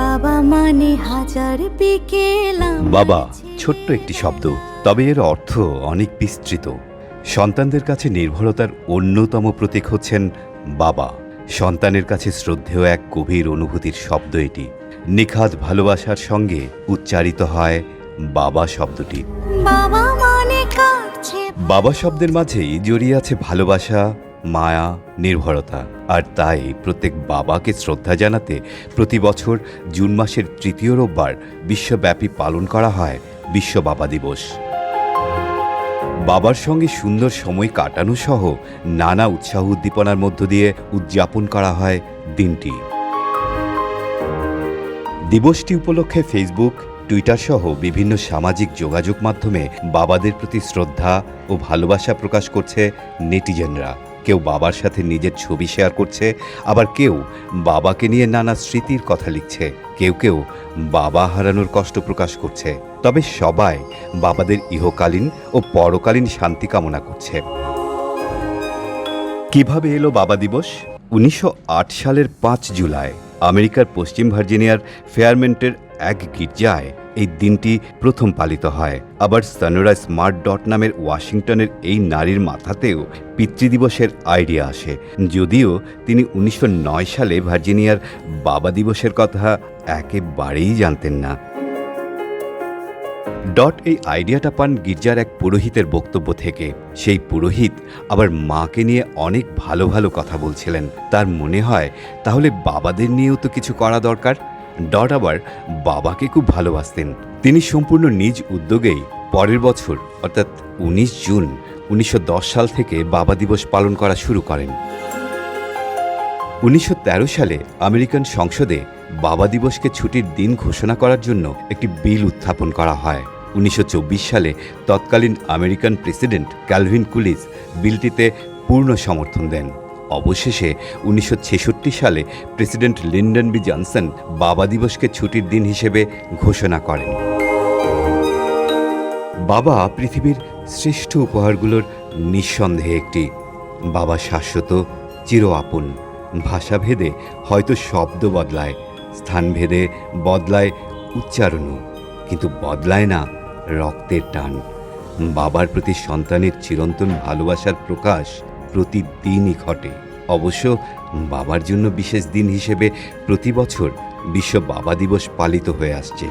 বাবা মানে হাজার বিকেল বাবা ছোট্ট একটি শব্দ তবে এর অর্থ অনেক বিস্তৃত। সন্তানদের কাছে নির্ভরতার অন্যতম প্রতীক হচ্ছেন বাবা। সন্তানের কাছে শ্রদ্ধেয় এক গভীর অনুভূতির শব্দ এটি। নিখাত ভালোবাসার সঙ্গে উচ্চারিত হয় বাবা শব্দটি। বাবা মানে বাবা শব্দের মাঝেই জড়িয়ে আছে ভালোবাসা মায়া, নির্ভরতা। আর তাই প্রত্যেক বাবাকে শ্রদ্ধা জানাতে প্রতি বছর জুন মাসের তৃতীয় রোববার বিশ্বব্যাপী পালন করা হয় বিশ্ব বাবা দিবস। বাবার সঙ্গে সুন্দর সময় কাটানো সহ নানা উৎসাহ উদ্দীপনার মধ্য দিয়ে উদযাপন করা হয় দিনটি। দিবসটি উপলক্ষে ফেসবুক টুইটার সহ বিভিন্ন সামাজিক যোগাযোগ মাধ্যমে বাবাদের প্রতি শ্রদ্ধা ও ভালোবাসা প্রকাশ করছে নেটিজেনরা। কেউ বাবার সাথে নিজের ছবি শেয়ার করছে, আবার কেউ বাবাকে নিয়ে নানা স্মৃতির কথা লিখছে, কেউ কেউ বাবা হারানোর কষ্ট প্রকাশ করছে। তবে সবাই বাবাদের ইহকালীন ও পরকালীন শান্তি কামনা করছে। কীভাবে এলো বাবা দিবস? উনিশশো আট সালের পাঁচ জুলাই, আমেরিকার পশ্চিম ভার্জিনিয়ার ফেয়ারমেন্টের এক গির্জায় এই দিনটি প্রথম পালিত হয়। আবার সানোরা স্মার্ট ডট নামের ওয়াশিংটনের এই নারীর মাথাতেও পিতৃদিবসের আইডিয়া আসে। যদিও তিনি উনিশশো নয় সালে ভার্জিনিয়ার বাবা দিবসের কথা একেবারেই জানতেন না। ডট এই আইডিয়াটা পান গির্জার এক পুরোহিতের বক্তব্য থেকে। সেই পুরোহিত আবার মাকে নিয়ে অনেক ভালো ভালো কথা বলছিলেন। তার মনে হয়, তাহলে বাবাদের নিয়েও তো কিছু করা দরকার। ডট আবার বাবাকে খুব ভালোবাসতেন। তিনি সম্পূর্ণ নিজ উদ্যোগেই পরের বছর, অর্থাৎ উনিশ জুন উনিশশো দশ সাল থেকে বাবা দিবস পালন করা শুরু করেন। উনিশশো তেরো সালে আমেরিকান সংসদে বাবা দিবসকে ছুটির দিন ঘোষণা করার জন্য একটি বিল উত্থাপন করা হয়। উনিশশো চব্বিশ সালে তৎকালীন আমেরিকান প্রেসিডেন্ট ক্যালভিন কুলিস বিলটিতে পূর্ণ সমর্থন দেন। অবশেষে উনিশশো ছেষট্টি সালে প্রেসিডেন্ট লিন্ডন বি জনসন বাবা দিবসকে ছুটির দিন হিসেবে ঘোষণা করেন। বাবা পৃথিবীর শ্রেষ্ঠ উপহারগুলোর নিঃসন্দেহে একটি। বাবা শাশ্বত, চির আপন। ভাষাভেদে হয়তো শব্দ বদলায়, স্থানভেদে বদলায় উচ্চারণও, কিন্তু বদলায় না রক্তের টান। বাবার প্রতি সন্তানের চিরন্তন ভালোবাসার প্রকাশ প্রতিদিনই ঘটে। অবশ্য বাবার জন্য বিশেষ দিন হিসেবে প্রতি বছর বিশ্ব বাবা দিবস পালিত হয়ে আসছে।